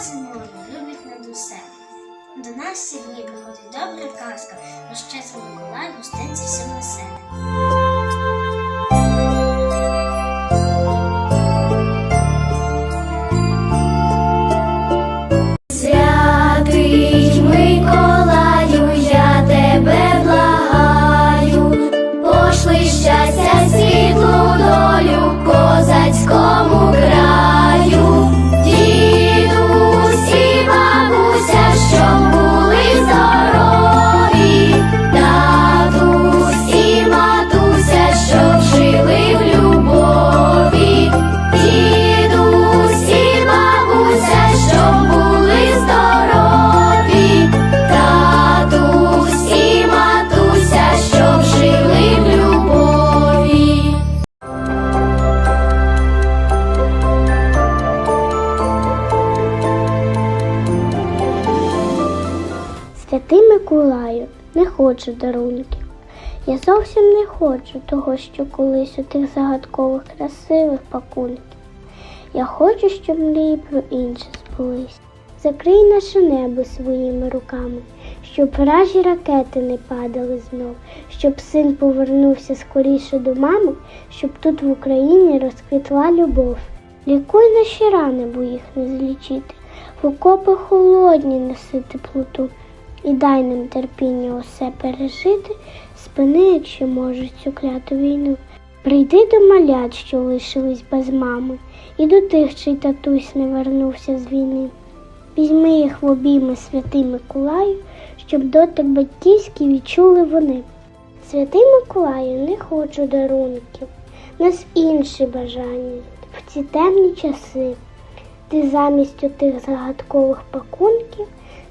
зимою любить над усе. До нас сьогодні приходить добра казка, розчесла Миколай гостинці все населення. Хочу дарунків. Я зовсім не хочу того, що колись у тих загадкових красивих пакунків. Я хочу, щоб мрії про інше збулись. Закрий наше небо своїми руками, щоб вражі ракети не падали знов, щоб син повернувся скоріше до мами, щоб тут в Україні розквітла любов. Лікуй наші рани, бо їх не злічити, в окопи холодні неси теплоту, і дай нам терпіння усе пережити, спини, якщо можеш цю кляту війну. Прийди до малят, що лишились без мами, і до тих, чий татусь не вернувся з війни. Візьми їх в обійми святий Миколаю, щоб дотик батьківський відчули вони. Святий Миколаю, не хочу дарунків, нас інші бажання в ці темні часи. Ти замість отих загадкових пакунків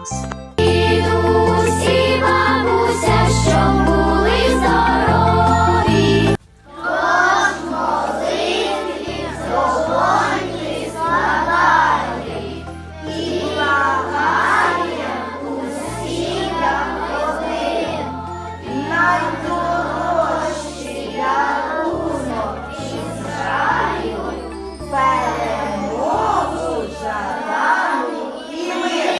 Blessings.